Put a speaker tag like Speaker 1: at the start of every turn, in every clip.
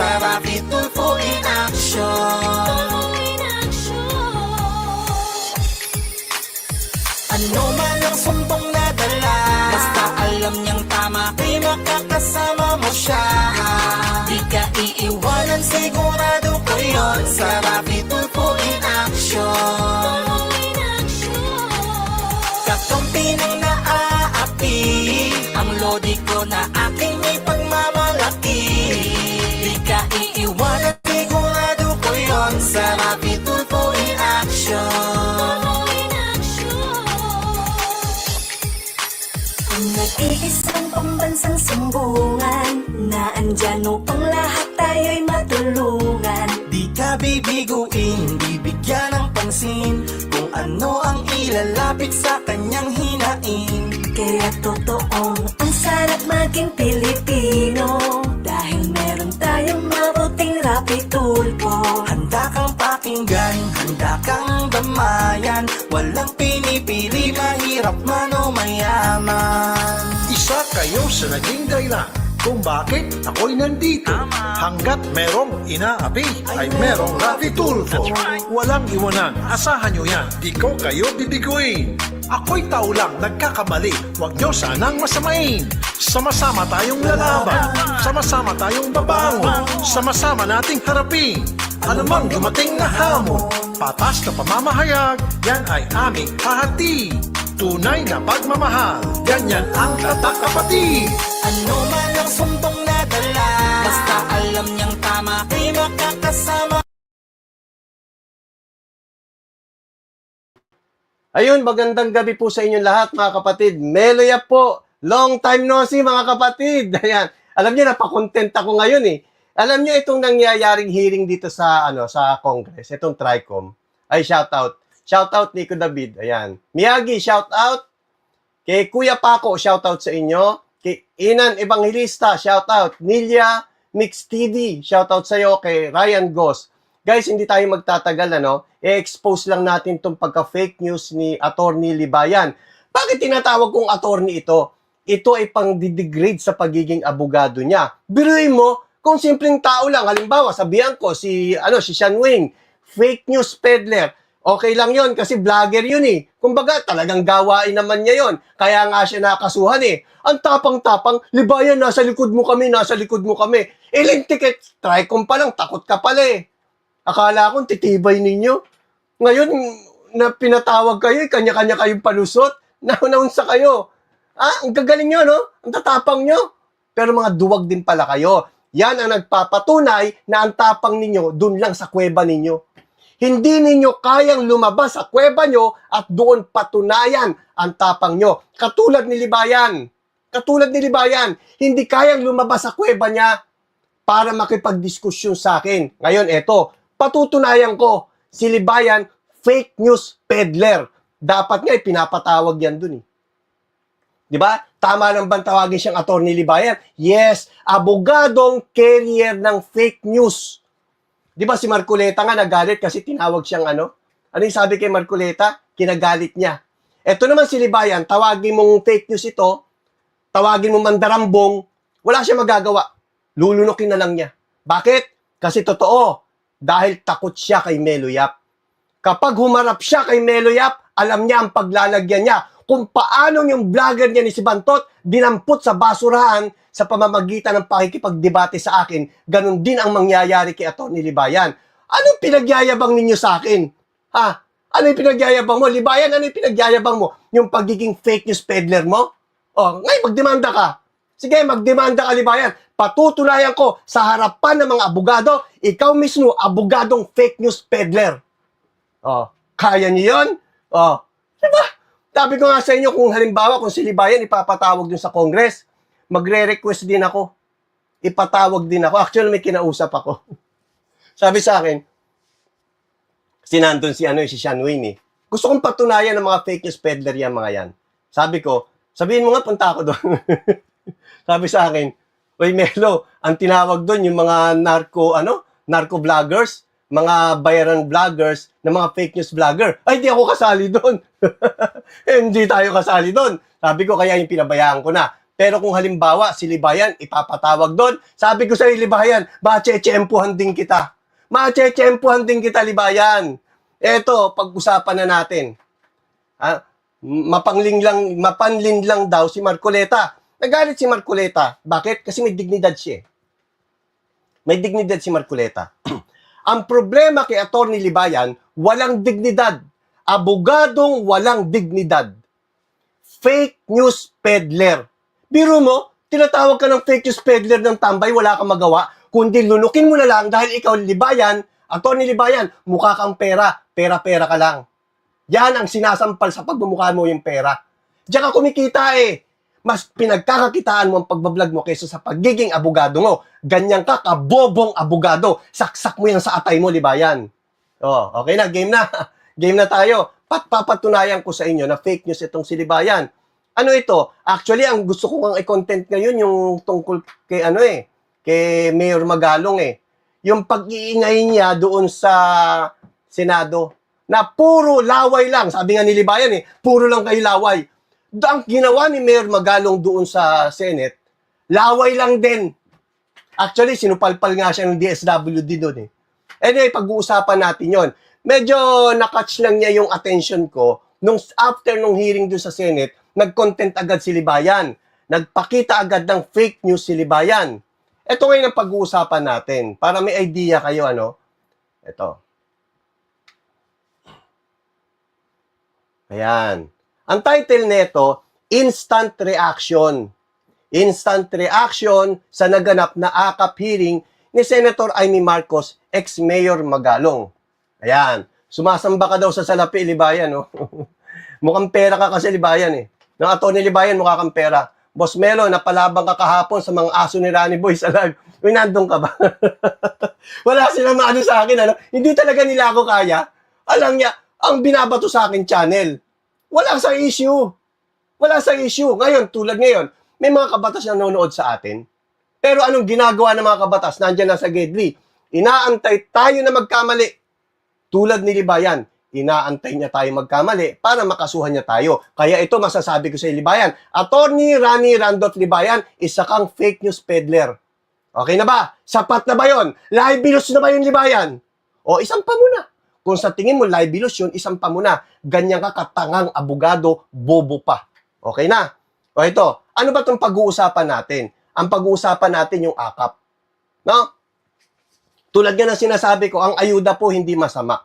Speaker 1: Sa action Ang
Speaker 2: nag-iisang pambansang sumbungan Na andyan upang lahat tayo'y matulungan.
Speaker 1: Di ka bibiguin, bibigyan ng pansin Kung ano ang ilalapit sa kanyang hinaing
Speaker 2: Kaya totoong ang sarap maging Pilipino
Speaker 1: kang damayan Walang pinipili, mahirap man o mayaman.
Speaker 3: Isa kayo sa naging dahilan kung bakit ako'y nandito. Hanggat merong inaapi ay merong Rafi Tulfo. Walang iwanan, asahan nyo yan. Di ko kayo bibiguin. Ako'y tao lang, nagkakamali. Huwag nyo sanang masamain. Sama-sama tayong lalaban. Sama-sama tayong babangon. Sama-sama nating harapin. Anumang dumating na hamon. Patas na pamamahayag, yan ay aming hahati. Tunay na pagmamahal, ganyan ang tatak kapatid.
Speaker 1: Ano man ang sumbong nadala Basta alam niyang tama, di makakasama
Speaker 4: Ayun, magandang gabi po sa inyong lahat mga kapatid. Meloya po. Long time no see mga kapatid. Ayan. Alam niyo napakontent ako ngayon eh. Alam niyo itong nangyayaring hearing dito sa ano sa Congress, itong Tricom. Ay shout out. Shout out Nico David. Ayan. Miyagi, shout out. Kay Kuya Paco, shout out sa inyo. Kay Inan Evangelista, shout out. Nilia Mix TV, shout out sa iyo kay Ryan Goss. Guys, hindi tayo magtatagal ano. I-expose lang natin tong pagka-fake news ni Attorney Libayan. Bakit tinatawag kong attorney ito? Ito ay pang degrade sa pagiging abogado niya. Biruin mo, kung simpleng tao lang, halimbawa, sabihan ko si ano si Sean Wing, fake news peddler. Okay lang yon kasi vlogger yun eh. Kumbaga, talagang gawain naman niya yon. Kaya nga siya nakasuhan eh. Ang tapang-tapang, libayan, nasa likod mo kami, nasa likod mo kami. Iling ticket, try kong pa lang, takot ka pala eh. Akala ko, titibay ninyo. Ngayon, na pinatawag kayo, eh, kanya-kanya kayong palusot, naunsa kayo. Ah, ang gagaling nyo, no? Ang tatapang nyo. Pero mga duwag din pala kayo. Yan ang nagpapatunay na ang tapang ninyo dun lang sa kuweba ninyo. Hindi ninyo kayang lumabas sa kuweba nyo at doon patunayan ang tapang nyo. Katulad ni Libayan. Katulad ni Libayan, hindi kayang lumabas sa kuweba niya para makipagdiskusyon sa akin. Ngayon, eto, patutunayan ko, si Libayan, fake news peddler. Dapat nga, pinapatawag yan dun eh. Di ba? Tama lang bang tawagin siyang attorney Libayan? Yes, abogadong carrier ng fake news. Di ba si Marcoleta nga nagalit kasi tinawag siyang ano? Ano yung sabi kay Marcoleta? Kinagalit niya. Ito naman si Libayan, tawagin mong fake news ito, tawagin mo mandarambong, wala siya magagawa. Lulunukin na lang niya. Bakit? Kasi totoo, dahil takot siya kay Melo Yap. Kapag humarap siya kay Melo Yap, alam niya ang paglalagyan niya kung paano yung vlogger niya ni si Bantot dinampot sa basurahan sa pamamagitan ng pakikipagdebate sa akin, ganun din ang mangyayari kay Atty. Libayan. Anong pinagyayabang ninyo sa akin? Ha? Ano yung pinagyayabang mo? Libayan, ano yung pinagyayabang mo? Yung pagiging fake news peddler mo? O, ngayon magdemanda ka. Sige, magdemanda ka, Libayan. Patutunayan ko sa harapan ng mga abogado, ikaw mismo, abogadong fake news peddler. Oh, kaya niyo yun? Oh, diba? Sabi ko nga sa inyo, kung halimbawa, kung si Libayan ipapatawag dun sa Congress, magre-request din ako. Ipatawag din ako. Actually, may kinausap ako. Sabi sa akin, kasi si, ano, si Sean Wayne eh. Gusto kong patunayan ng mga fake news peddler yan, mga yan. Sabi ko, sabihin mo nga, punta ako doon. Sabi sa akin, Uy, Melo, ang tinawag doon yung mga narco, ano, narco vloggers, mga bayaran vloggers, na mga fake news vlogger. Ay, di ako kasali doon. hindi tayo kasali doon. Sabi ko, kaya yung pinabayaan ko na. Pero kung halimbawa, si Libayan, ipapatawag doon, sabi ko sa Libayan, machechempuhan din kita. Machechempuhan din kita, Libayan. Eto, pag-usapan na natin. Ah, mapangling lang, mapanlin lang daw si Marcoleta. Nagalit si Marcoleta. Bakit? Kasi may dignidad siya. eh. May dignidad si Marcoleta. Ang problema kay Attorney Libayan, walang dignidad. Abogadong walang dignidad. Fake news peddler. Biro mo, tinatawag ka ng fake news peddler ng tambay, wala kang magawa, kundi lunukin mo na lang dahil ikaw Libayan, Attorney Libayan, mukha kang pera, pera-pera ka lang. Yan ang sinasampal sa pagmumukha mo yung pera. Diyan ka kumikita eh. Mas pinagkakakitaan mo ang pagbablog mo kaysa sa pagiging abogado mo. Ganyan ka, kabobong abogado. Saksak mo yan sa atay mo, libayan. Oh, okay na, game na. Game na tayo. Pat papatunayan ko sa inyo na fake news itong si Libayan. Ano ito? Actually, ang gusto ko nga i-content ngayon yung tungkol kay ano eh, kay Mayor Magalong eh. Yung pag-iingay niya doon sa Senado na puro laway lang. Sabi nga ni Libayan eh, puro lang kayo laway. Ang ginawa ni Mayor Magalong doon sa Senate, laway lang din. Actually, sinupalpal nga siya ng DSWD doon eh. Anyway, pag-uusapan natin yon. Medyo nakatch lang niya yung attention ko nung after nung hearing doon sa Senate, nag-content agad si Libayan. Nagpakita agad ng fake news si Libayan. Ito ngayon ang pag-uusapan natin para may idea kayo ano. Ito. Ayan. Ang title nito, Instant Reaction. Instant reaction sa naganap na akap hearing ni Senator Amy Marcos, ex-mayor Magalong. Ayan. Sumasamba ka daw sa salapi, Libayan, no? Mukhang pera ka kasi, Libayan, eh. Ng ato ni Libayan, mukha kang pera. Boss Melo, napalabang ka kahapon sa mga aso ni Rani Boy sa live. Uy, nandun ka ba? Wala silang maano sa akin, ano? Hindi talaga nila ako kaya. Alam niya, ang binabato sa akin channel. Wala sa issue. Wala sa issue. Ngayon, tulad ngayon, may mga kabatas na nanonood sa atin. Pero anong ginagawa ng mga kabatas? Nandiyan na sa Gedli. Inaantay tayo na magkamali. Tulad ni Libayan, inaantay niya tayo magkamali para makasuhan niya tayo. Kaya ito masasabi ko sa Libayan. Attorney Rani Randolph Libayan, isa kang fake news peddler. Okay na ba? Sapat na ba yon? Libelous na ba yung Libayan? O isang pa muna. Kung sa tingin mo libelous yun, isang pa muna. Ganyan ka katangang abogado, bobo pa. Okay na? O ito, ano ba itong pag-uusapan natin? Ang pag-uusapan natin yung akap. No? Tulad nga ng sinasabi ko, ang ayuda po hindi masama.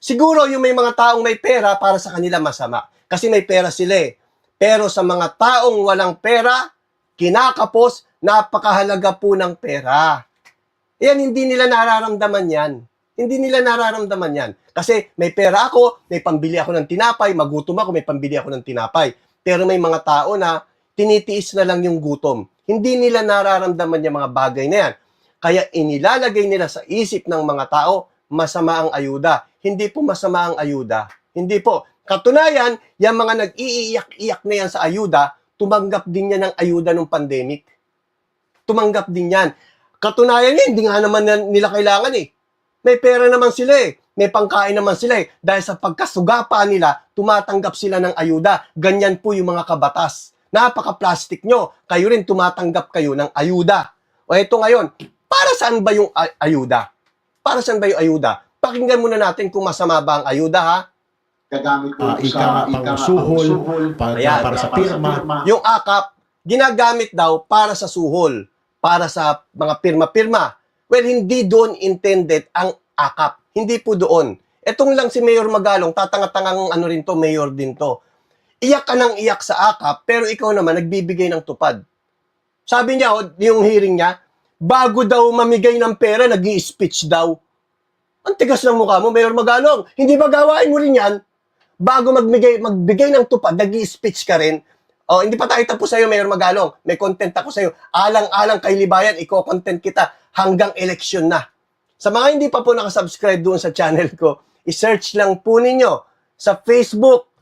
Speaker 4: Siguro yung may mga taong may pera para sa kanila masama. Kasi may pera sila eh. Pero sa mga taong walang pera, kinakapos, napakahalaga po ng pera. Yan, hindi nila nararamdaman yan. Hindi nila nararamdaman yan. Kasi may pera ako, may pambili ako ng tinapay, magutom ako, may pambili ako ng tinapay. Pero may mga tao na tinitiis na lang yung gutom. Hindi nila nararamdaman yung mga bagay na yan. Kaya inilalagay nila sa isip ng mga tao, masama ang ayuda. Hindi po masama ang ayuda. Hindi po. Katunayan, yung mga nag-iiyak-iyak na yan sa ayuda, tumanggap din yan ng ayuda ng pandemic. Tumanggap din yan. Katunayan yan, hindi nga naman na- nila kailangan eh. May pera naman sila eh. May pangkain naman sila eh. Dahil sa pagkasugapa nila, tumatanggap sila ng ayuda. Ganyan po yung mga kabatas. Napaka-plastic nyo. Kayo rin tumatanggap kayo ng ayuda. O eto ngayon, para saan ba yung ay- ayuda? Para saan ba yung ayuda? Pakinggan muna natin kung masama ba ang ayuda ha.
Speaker 5: gagamit po
Speaker 6: Ah, ika pangsuhol, para,
Speaker 4: Ayan.
Speaker 6: para sa pirma.
Speaker 4: Yung akap, ginagamit daw para sa suhol, para sa mga pirma-pirma. Well, hindi doon intended ang akap. Hindi po doon. Etong lang si Mayor Magalong, tatanga-tangang ano rin to, mayor din to. Iyak ka ng iyak sa akap, pero ikaw naman nagbibigay ng tupad. Sabi niya, yung hearing niya, bago daw mamigay ng pera, nag speech daw. Ang tigas ng mukha mo, Mayor Magalong. Hindi ba gawain mo rin yan? Bago magbigay, magbigay ng tupad, nag speech ka rin. Oh, hindi pa tayo tapos sa'yo, Mayor Magalong. May content ako sa'yo. Alang-alang kay Libayan, iko-content kita hanggang election na. Sa mga hindi pa po nakasubscribe doon sa channel ko, i-search lang po ninyo sa Facebook,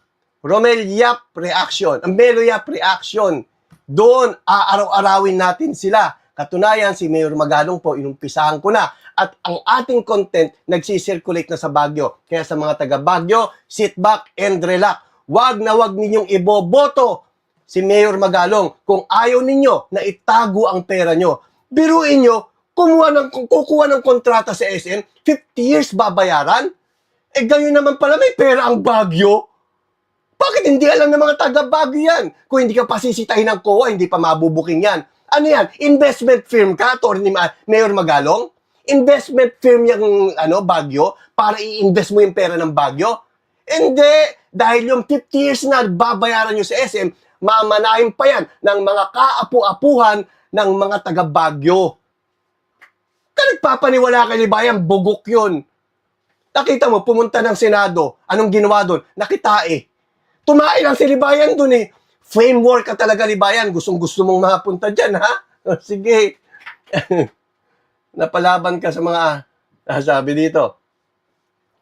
Speaker 4: Romel Yap Reaction, ang Melo Yap Reaction. Doon, aaraw-arawin natin sila. Katunayan, si Mayor Magalong po, inumpisahan ko na. At ang ating content, nagsisirculate na sa Baguio. Kaya sa mga taga Baguio, sit back and relax. Wag na wag ninyong iboboto si Mayor Magalong kung ayaw ninyo na itago ang pera nyo. Biruin nyo, kumuha ng, kukuha ng kontrata sa SM, 50 years babayaran? Eh, gayon naman pala may pera ang Bagyo. Bakit hindi alam ng mga taga Baguio yan? Kung hindi ka pasisitahin ng COA, hindi pa mabubuking yan. Ano yan? Investment firm ka, Atty. Ma- Mayor Magalong? Investment firm yung ano, Baguio para i-invest mo yung pera ng Baguio? Hindi! Dahil yung 50 years na babayaran nyo sa SM, mamanahin pa yan ng mga kaapu-apuhan ng mga taga Baguio. Ka nagpapaniwala kay Libayan, bugok yun. Nakita mo, pumunta ng Senado. Anong ginawa doon? Nakitae. Tumae lang si Libayan doon eh. Framework ka talaga, Libayan. Gustong gusto mong mapunta dyan, ha? O, Sige. Napalaban ka sa mga, ah, sabi dito.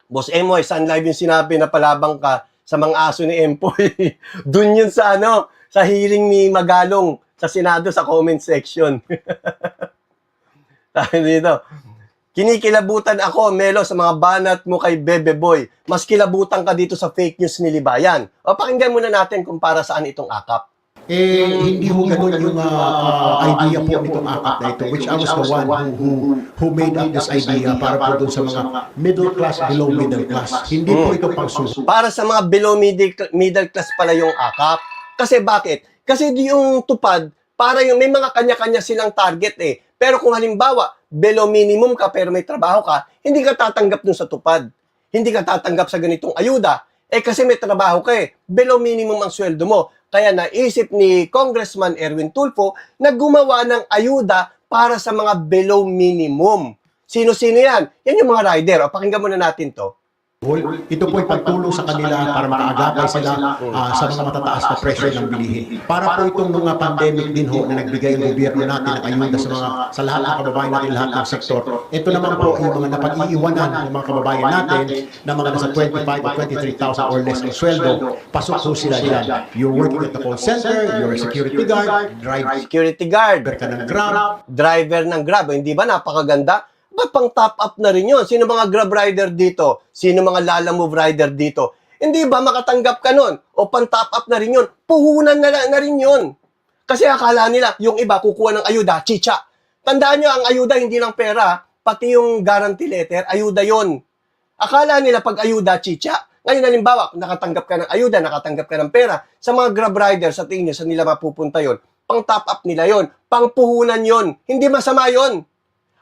Speaker 4: Boss Emoy, Sun Live yung sinabi na palabang ka sa mga aso ni Empoy. doon yun sa ano, sa hearing ni Magalong sa Senado sa comment section. Sabi dito, Kinikilabutan ako, Melo, sa mga banat mo kay Bebe Boy. Mas kilabutan ka dito sa fake news ni Libayan. O pakinggan muna natin kung para saan itong akap.
Speaker 5: Eh, hindi ho ganun yung uh, idea po nitong akap na ito, which I was the one who, who, who made up this idea para po doon sa mga middle class, below middle class. Hindi po ito pang suso.
Speaker 4: Para sa mga below middle, middle class pala yung akap. Kasi bakit? Kasi yung tupad, para yung may mga kanya-kanya silang target eh. Pero kung halimbawa, below minimum ka pero may trabaho ka, hindi ka tatanggap dun sa tupad. Hindi ka tatanggap sa ganitong ayuda. Eh kasi may trabaho ka eh. Below minimum ang sweldo mo. Kaya naisip ni Congressman Erwin Tulfo na gumawa ng ayuda para sa mga below minimum. Sino-sino yan? Yan yung mga rider. O, pakinggan muna natin to.
Speaker 5: Ito po ay pagtulong sa kanila para makaagapay sila ah, sa mga matataas na presyo ng bilihin. Para po itong mga pandemic din ho na nagbigay ang gobyerno natin ng ayuda sa mga sa lahat ng kababayan natin, lahat ng sektor. Ito naman po yung mga napag-iiwanan ng mga kababayan natin na mga nasa 25 or 23,000 or less ang sweldo. Pasok po sila dyan. You're working at the call center, you're a security guard, driver
Speaker 4: Security guard.
Speaker 5: ka ng Grab,
Speaker 4: driver ng Grab. Hindi ba napakaganda? Ba't pang top up na rin yun? Sino mga Grab rider dito? Sino mga Lala Move rider dito? Hindi ba makatanggap ka nun? O pang top up na rin yun? Puhunan na, na rin yun. Kasi akala nila, yung iba kukuha ng ayuda, chicha. Tandaan nyo, ang ayuda hindi lang pera, pati yung guarantee letter, ayuda yon. Akala nila pag ayuda, chicha. Ngayon, halimbawa, nakatanggap ka ng ayuda, nakatanggap ka ng pera, sa mga grab rider, sa tingin nyo, sa nila mapupunta yon, pang top up nila yon, pang puhunan yon. Hindi masama yon.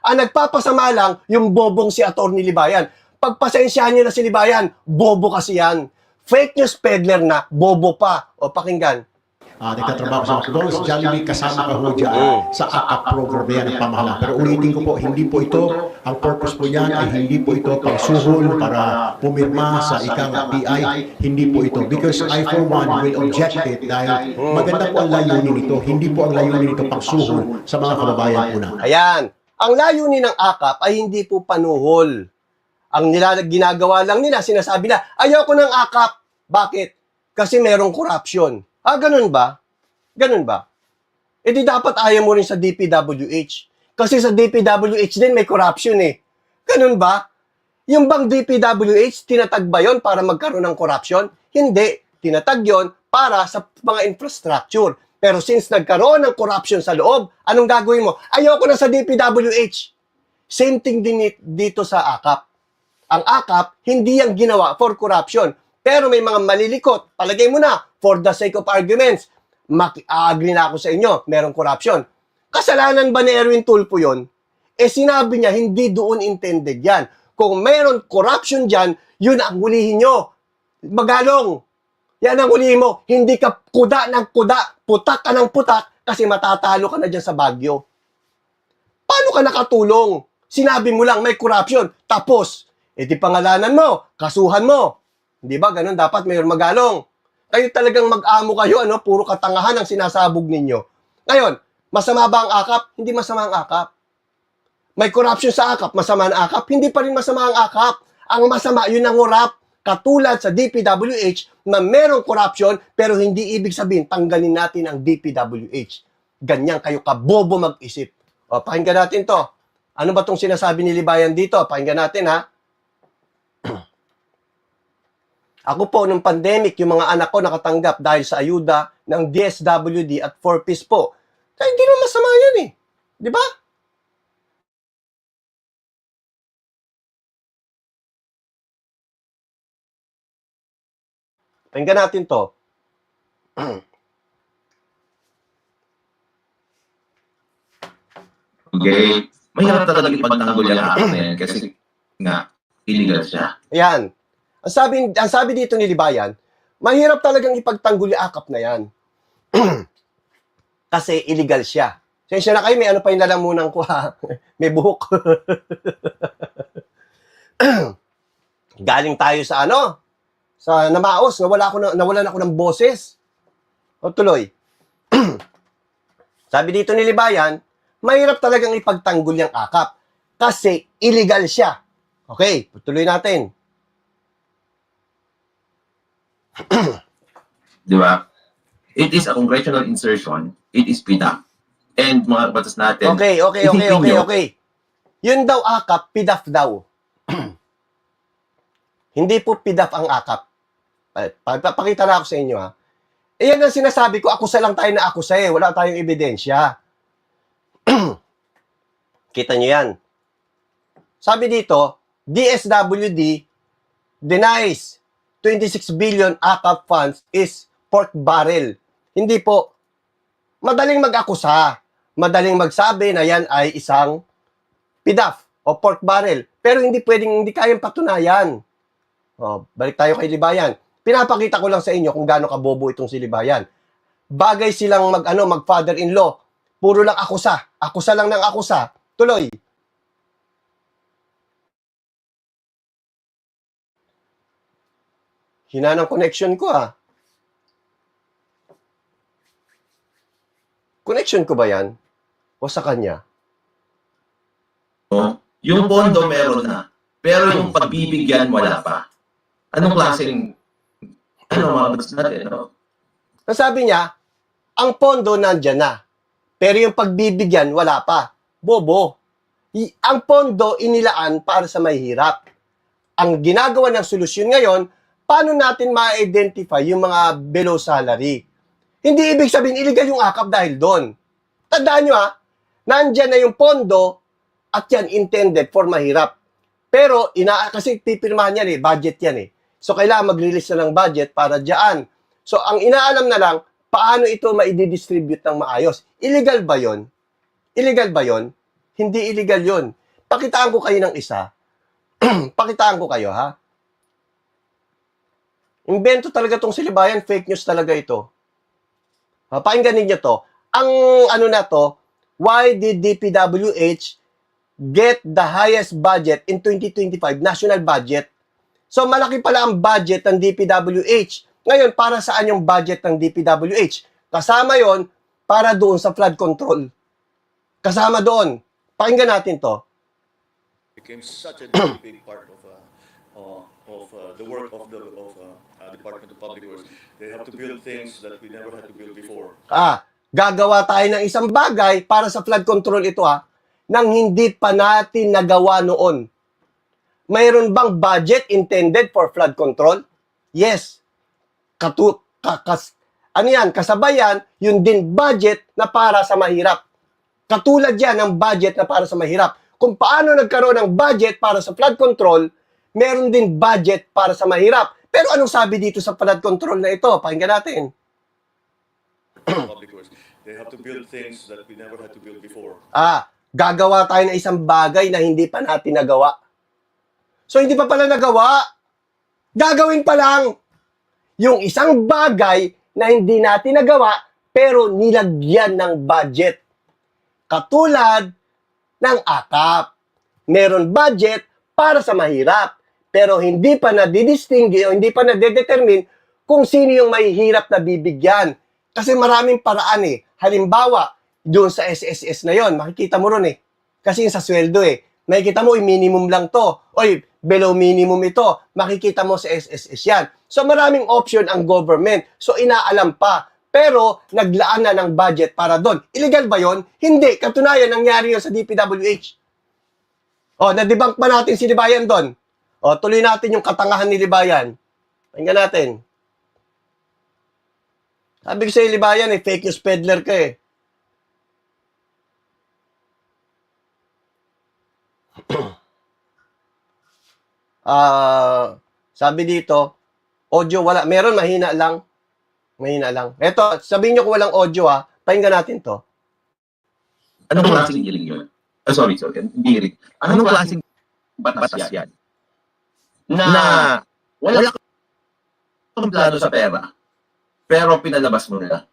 Speaker 4: Ang nagpapasama lang, yung bobong si Atty. Libayan. Pagpasensyahan nyo na si Libayan, bobo kasi yan. Fake news peddler na, bobo pa. O pakinggan.
Speaker 5: Ah, nagtatrabaho sa McDonald's, Jollibee, kasama ka ho dyan sa AKAP program na yan ng pamahalaan. Pero ulitin ko po, hindi po ito, ang purpose po yan ay hindi po ito pang suhol para pumirma sa ikang PI. Hindi po ito. Because I for one will object it dahil maganda po ang layunin nito. Hindi po ang layunin nito pang suhol sa mga kababayan po natin.
Speaker 4: Ayan. Ang layunin ng AKAP ay hindi po panuhol. Ang nila ginagawa lang nila, sinasabi na, ayoko ng AKAP. Bakit? Kasi merong corruption. Ah, ganun ba? Ganun ba? E di dapat ayaw mo rin sa DPWH. Kasi sa DPWH din may corruption eh. Ganun ba? Yung bang DPWH, tinatag yun para magkaroon ng corruption? Hindi. Tinatag yon para sa mga infrastructure. Pero since nagkaroon ng corruption sa loob, anong gagawin mo? Ayoko na sa DPWH. Same thing din it- dito sa AKAP. Ang AKAP, hindi yung ginawa for corruption. Pero may mga malilikot. Palagay mo na, for the sake of arguments, mag-agree na ako sa inyo, merong corruption. Kasalanan ba ni Erwin Tulfo yon? Eh sinabi niya, hindi doon intended yan. Kung meron corruption dyan, yun ang hulihin nyo. Magalong, yan ang hulihin mo. Hindi ka kuda ng kuda, putak ka ng putak, kasi matatalo ka na dyan sa Bagyo. Paano ka nakatulong? Sinabi mo lang may corruption, tapos, eh di pangalanan mo, kasuhan mo. Di ba? Ganun dapat mayor magalong. Kayo talagang mag-amo kayo, ano? Puro katangahan ang sinasabog ninyo. Ngayon, masama ba ang akap? Hindi masama ang akap. May corruption sa akap, masama ang akap? Hindi pa rin masama ang akap. Ang masama, yun ang urap. Katulad sa DPWH na merong corruption pero hindi ibig sabihin tanggalin natin ang DPWH. Ganyan kayo kabobo mag-isip. O, pakinggan natin to. Ano ba tong sinasabi ni Libayan dito? Pakinggan natin ha. Ako po, nung pandemic, yung mga anak ko nakatanggap dahil sa ayuda ng DSWD at 4Ps po. Kaya hindi naman masama yan eh. Di ba? Pakinggan natin to.
Speaker 6: Okay? Mahirap talaga ipagtanggol yung akin na yan kasi nga, illegal siya.
Speaker 4: Ayan. Ang sabi, ang sabi dito ni Libayan, mahirap talagang ipagtanggol yung akap na yan. Kasi illegal siya. Sensya na kayo, may ano pa yung lalamunan ko ha. may buhok. Galing tayo sa ano? Sa namaos, nawala ako na, nawalan ako ng boses. O tuloy. Sabi dito ni Libayan, mahirap talagang ipagtanggol yung akap. Kasi illegal siya. Okay, tuloy natin.
Speaker 6: Di ba? It is a congressional insertion. It is PIDA. And mga batas natin,
Speaker 4: Okay, okay, okay, okay, okay. Yun daw akap, pidaf daw. Hindi po pidaf ang akap. Pa- pa- Papakita na ako sa inyo ha. Eh yan ang sinasabi ko, akusa lang tayo na akusa eh. Wala tayong ebidensya. Kita nyo yan. Sabi dito, DSWD denies 26 billion AKAP funds is pork barrel. Hindi po. Madaling mag-akusa. Madaling magsabi na yan ay isang PIDAF o pork barrel. Pero hindi pwedeng, hindi kayang patunayan. O, balik tayo kay Libayan. Pinapakita ko lang sa inyo kung gaano kabobo itong si Libayan. Bagay silang mag, ano, mag father-in-law. Puro lang akusa. Akusa lang ng akusa. Tuloy. Hina ng connection ko ah. Connection ko ba yan? O sa kanya?
Speaker 6: no? yung pondo meron na. Pero yung pagbibigyan, wala pa. Anong klaseng, ano mga batas natin, no?
Speaker 4: Ang sabi niya, ang pondo nandyan na. Pero yung pagbibigyan, wala pa. Bobo. I- ang pondo inilaan para sa mahihirap. Ang ginagawa ng solusyon ngayon, paano natin ma-identify yung mga below salary? Hindi ibig sabihin illegal yung akap dahil doon. Tandaan nyo ha, nandyan na yung pondo at yan intended for mahirap. Pero, ina kasi pipirmahan yan eh, budget yan eh. So, kailangan mag-release na ng budget para dyan. So, ang inaalam na lang, paano ito ma-distribute ng maayos. Illegal ba yon? Illegal ba yon? Hindi illegal yon. Pakitaan ko kayo ng isa. Pakitaan ko kayo, ha? Invento talaga tong silibayan, fake news talaga ito. Pakinggan ninyo to. Ang ano na to, why did DPWH get the highest budget in 2025, national budget? So malaki pala ang budget ng DPWH. Ngayon, para saan yung budget ng DPWH? Kasama yon para doon sa flood control. Kasama doon. Pakinggan natin to.
Speaker 7: became such a big part of uh, uh, of uh, the work of the of uh, uh, Department of Public Works. They have to build things that we never had to build before.
Speaker 4: Ah, gagawa tayo ng isang bagay para sa flood control ito ha, nang hindi pa natin nagawa noon. Mayroon bang budget intended for flood control? Yes. Katu kakas ano yan, kasabayan, yun din budget na para sa mahirap. Katulad yan ng budget na para sa mahirap. Kung paano nagkaroon ng budget para sa flood control, meron din budget para sa mahirap. Pero anong sabi dito sa flood control na ito? Pakinggan natin.
Speaker 7: They have to build things that we never had to build before.
Speaker 4: Ah, gagawa tayo ng isang bagay na hindi pa natin nagawa. So, hindi pa pala nagawa. Gagawin pa lang. Yung isang bagay na hindi natin nagawa, pero nilagyan ng budget. Katulad ng akap. Meron budget para sa mahirap, pero hindi pa na-distinguish o hindi pa na-determine kung sino yung mahihirap na bibigyan. Kasi maraming paraan eh. Halimbawa, doon sa SSS na yon, makikita mo ron eh. Kasi yung sa sweldo eh. Makikita mo, eh, minimum lang to. Oy, below minimum ito. Makikita mo sa SSS yan. So maraming option ang government. So inaalam pa. Pero naglaan na ng budget para doon. Illegal ba yon? Hindi. Katunayan, nangyari yun sa DPWH. O, nadebunk pa natin si Libayan doon. O, tuloy natin yung katangahan ni Libayan. Pakinggan natin. Sabi ko sa Libayan, eh, fake news peddler ka eh. Ah, sabi dito, audio wala. Meron, mahina lang. Mahina lang. Eto, sabihin nyo kung walang audio ha. Pakinggan natin to.
Speaker 6: Anong klaseng hearing yun? Ah, sorry, sorry. Hindi hearing. Anong klaseng batas yan? Na, wala kang plano sa pera, pero pinalabas mo na.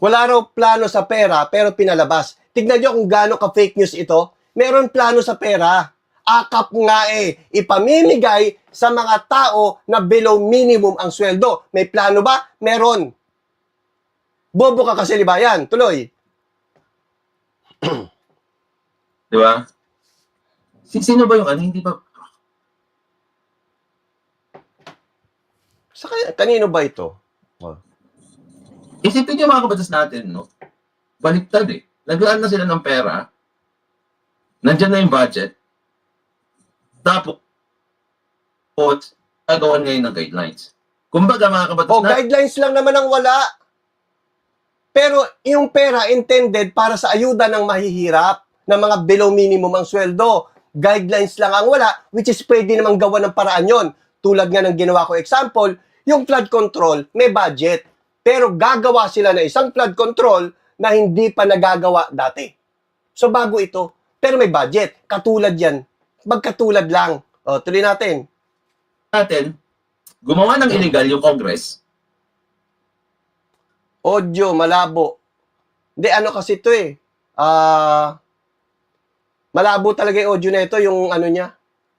Speaker 4: Wala raw plano sa pera, pero pinalabas. Tignan nyo kung gaano ka-fake news ito. Meron plano sa pera. Akap nga eh, ipamimigay sa mga tao na below minimum ang sweldo. May plano ba? Meron. Bobo ka kasi libayan. Tuloy.
Speaker 6: Di ba? Si- Sino ba yung ano? Hindi ba?
Speaker 4: Sa kaya, kanino ba ito?
Speaker 6: Isipin niyo mga kabatas natin, no? Baliktad eh. Naglaan na sila ng pera. Nandyan na yung budget. Tapos, gagawan ngayon ng guidelines. Kumbaga mga kabatas
Speaker 4: O,
Speaker 6: natin,
Speaker 4: guidelines lang naman ang wala. Pero yung pera intended para sa ayuda ng mahihirap, ng mga below minimum ang sweldo. Guidelines lang ang wala, which is pwede namang gawa ng paraan yon. Tulad nga ng ginawa ko example, yung flood control, may budget. Pero gagawa sila ng isang flood control na hindi pa nagagawa dati. So bago ito, pero may budget. Katulad yan. Magkatulad lang. O, tuloy natin.
Speaker 6: natin, gumawa ng illegal yung Congress.
Speaker 4: audio, malabo. Hindi, ano kasi ito eh. Ah, malabo talaga yung audio na ito, yung ano niya.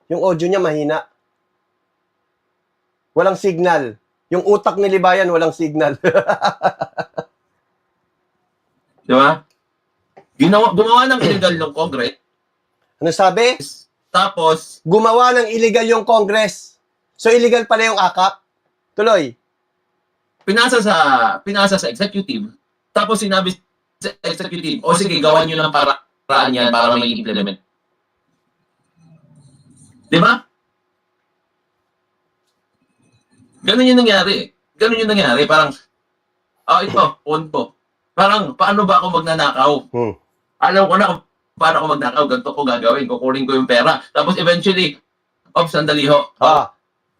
Speaker 4: Yung audio niya mahina. Walang signal. Yung utak ni Libayan, walang signal.
Speaker 6: Di ba? Ginawa, gumawa ng illegal yung Congress.
Speaker 4: ano sabi?
Speaker 6: Tapos,
Speaker 4: Gumawa ng illegal yung Congress. So, illegal pala yung akap. Tuloy.
Speaker 6: pinasa sa pinasa sa executive. Tapos sinabi sa executive, o sige, gawan nyo ng para- paraan yan para may implement. Di ba? Ganun yung nangyari. Ganun yung nangyari. Parang, oh, ito, on ko. Parang, paano ba ako magnanakaw?
Speaker 4: Hmm.
Speaker 6: Alam ko na kung paano ako magnakaw. Ganito ko gagawin. Kukunin ko yung pera. Tapos eventually, ops, sandali ho.
Speaker 4: Ah,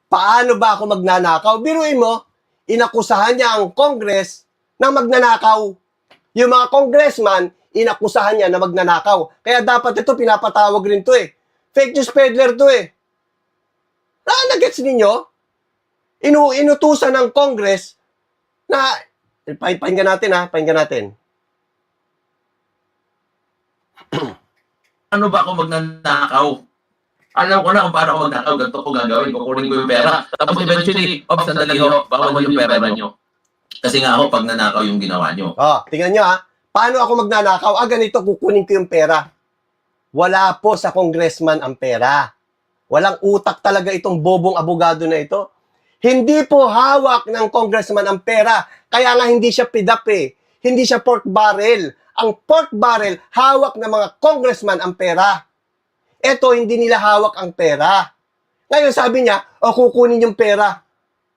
Speaker 4: paano ba ako magnanakaw? Biruin mo, inakusahan niya ang Congress na magnanakaw. Yung mga congressman, inakusahan niya na magnanakaw. Kaya dapat ito, pinapatawag rin to eh. Fake news peddler to eh. Na, nagets ninyo? Inu inutusan ng Congress na, eh, pahin- pakinggan natin ha, pakinggan natin.
Speaker 6: Ano ba ako magnanakaw? Alam ko na kung paano ako magnakaw, ganito ko gagawin, kukunin ko yung pera. Tapos eventually, ops, sandali ho, bawal yung pera nyo. Kasi nga ho, pag nanakaw yung ginawa nyo.
Speaker 4: Oh, tingnan nyo ha. Paano ako magnanakaw? Ah, ganito, kukunin ko yung pera. Wala po sa congressman ang pera. Walang utak talaga itong bobong abogado na ito. Hindi po hawak ng congressman ang pera. Kaya nga hindi siya pidap eh. Hindi siya pork barrel. Ang pork barrel, hawak ng mga congressman ang pera. Ito, hindi nila hawak ang pera. Ngayon sabi niya, o kukunin yung pera.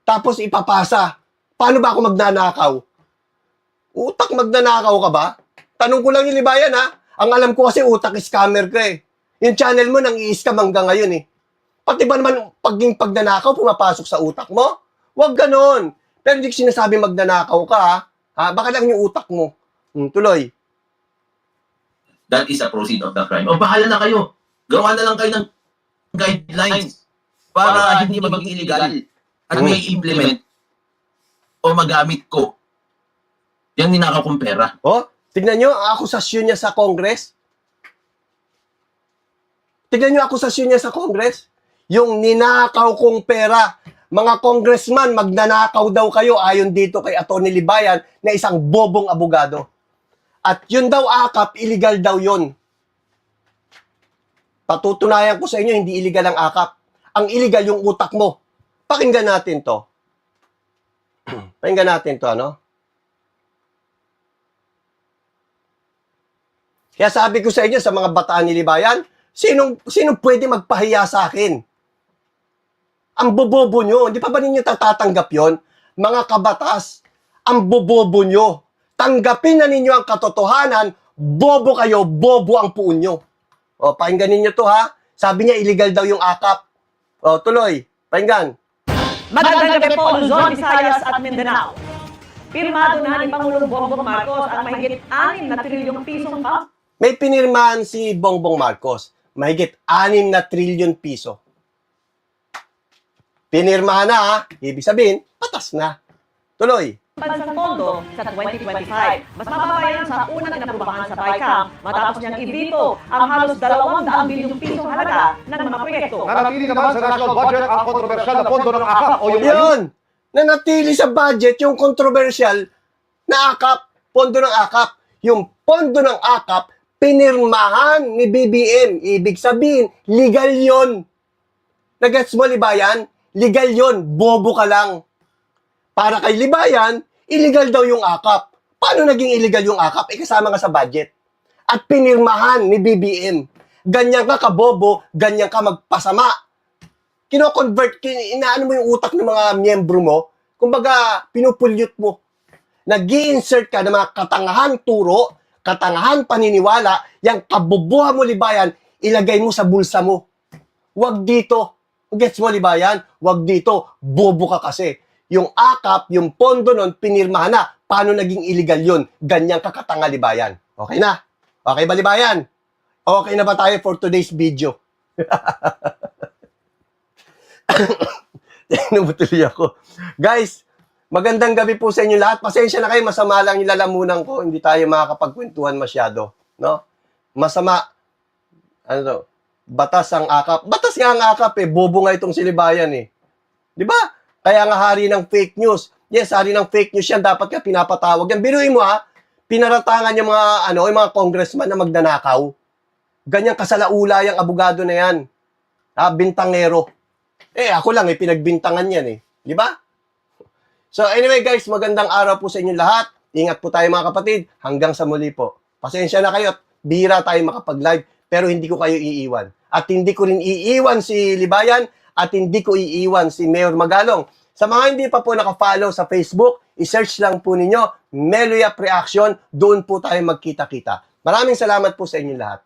Speaker 4: Tapos ipapasa. Paano ba ako magnanakaw? Utak magnanakaw ka ba? Tanong ko lang yung libayan ha. Ang alam ko kasi utak scammer ka eh. Yung channel mo nang i-scam hanggang ngayon eh. Pati ba naman paging pagnanakaw pumapasok sa utak mo? Huwag ganon. Pero hindi ko sinasabi magnanakaw ka ha. ha? Baka lang yung utak mo. Hmm, tuloy.
Speaker 6: That is a proceed of the crime. O bahala na kayo. Gawa na lang kayo ng guidelines para hindi maging illegal. At may implement o magamit ko yung ninakaw kong pera.
Speaker 4: Oh, tignan nyo ang akusasyon niya sa Congress. Tignan nyo ang akusasyon niya sa Congress. Yung ninakaw kong pera. Mga congressman, magnanakaw daw kayo ayon dito kay Atty. Libayan na isang bobong abogado. At yun daw akap, illegal daw yun. Patutunayan ko sa inyo, hindi illegal ang akap. Ang illegal yung utak mo. Pakinggan natin to. Pakinggan natin to, ano? Kaya sabi ko sa inyo, sa mga bataan ni Libayan, sinong, sinong pwede magpahiya sa akin? Ang bobobo nyo. Hindi pa ba ninyo tatatanggap yon? Mga kabatas, ang bobobo nyo. Tanggapin na ninyo ang katotohanan, bobo kayo, bobo ang puon nyo. O, pakinggan ninyo to ha. Sabi niya, illegal daw yung akap. O, tuloy. Pakinggan.
Speaker 8: Magandang gabi po, Luzon, Visayas at Mindanao. Pirmado na ni Pangulong Bongbong Marcos ang mahigit 6 na trilyong pisong pa
Speaker 4: May pinirmahan si Bongbong Marcos. Mahigit 6 na trilyon piso. Pinirmahan na ha. Ibig sabihin, patas na. Tuloy.
Speaker 8: Bansang pondo sa 2025. Mas mababa yan sa unang inaprubahan sa PICAM matapos niyang ibito ang halos 200 bilyong pisong halaga ng mga proyekto.
Speaker 9: Nanatili naman sa national budget ang kontrobersyal na pondo ng AKAP o yung
Speaker 4: Yun! Nanatili sa budget yung controversial na akap, pondo ng akap. Yung pondo ng akap, pinirmahan ni BBM. Ibig sabihin, legal yon. Nagets mo, Libayan? Legal yon. Bobo ka lang. Para kay Libayan, illegal daw yung akap. Paano naging illegal yung akap? Eh, kasama nga sa budget. At pinirmahan ni BBM. Ganyan ka kabobo, ganyan ka magpasama kino-convert, kin- inaano mo yung utak ng mga miyembro mo, kumbaga, pinupulyot mo. nag insert ka ng mga katangahan turo, katangahan paniniwala, yung kabubuhan mo, libayan, ilagay mo sa bulsa mo. Huwag dito. Gets mo, libayan? Huwag dito. Bobo ka kasi. Yung akap, yung pondo nun, pinirmahan na. Paano naging illegal yun? Ganyan ka katanga, libayan. Okay na? Okay ba, libayan? Okay na ba tayo for today's video? Namutuli ako. Guys, magandang gabi po sa inyo lahat. Pasensya na kayo, masama lang yung lalamunan ko. Hindi tayo makakapagkwentuhan masyado. No? Masama. Ano to? Batas ang akap. Batas nga ang akap eh. Bobo nga itong silibayan eh. Di ba? Kaya nga hari ng fake news. Yes, hari ng fake news yan. Dapat ka pinapatawag yan. Biruin mo ha, pinaratangan yung mga, ano, yung mga congressman na magnanakaw. Ganyan kasalaula yung abogado na yan. Ha, bintangero. Eh, ako lang, eh, pinagbintangan yan eh. Di ba? So anyway guys, magandang araw po sa inyo lahat. Ingat po tayo mga kapatid. Hanggang sa muli po. Pasensya na kayo at bihira tayo makapag-live pero hindi ko kayo iiwan. At hindi ko rin iiwan si Libayan at hindi ko iiwan si Mayor Magalong. Sa mga hindi pa po nakafollow sa Facebook, i-search lang po ninyo Meloyap Reaction. Doon po tayo magkita-kita. Maraming salamat po sa inyo lahat.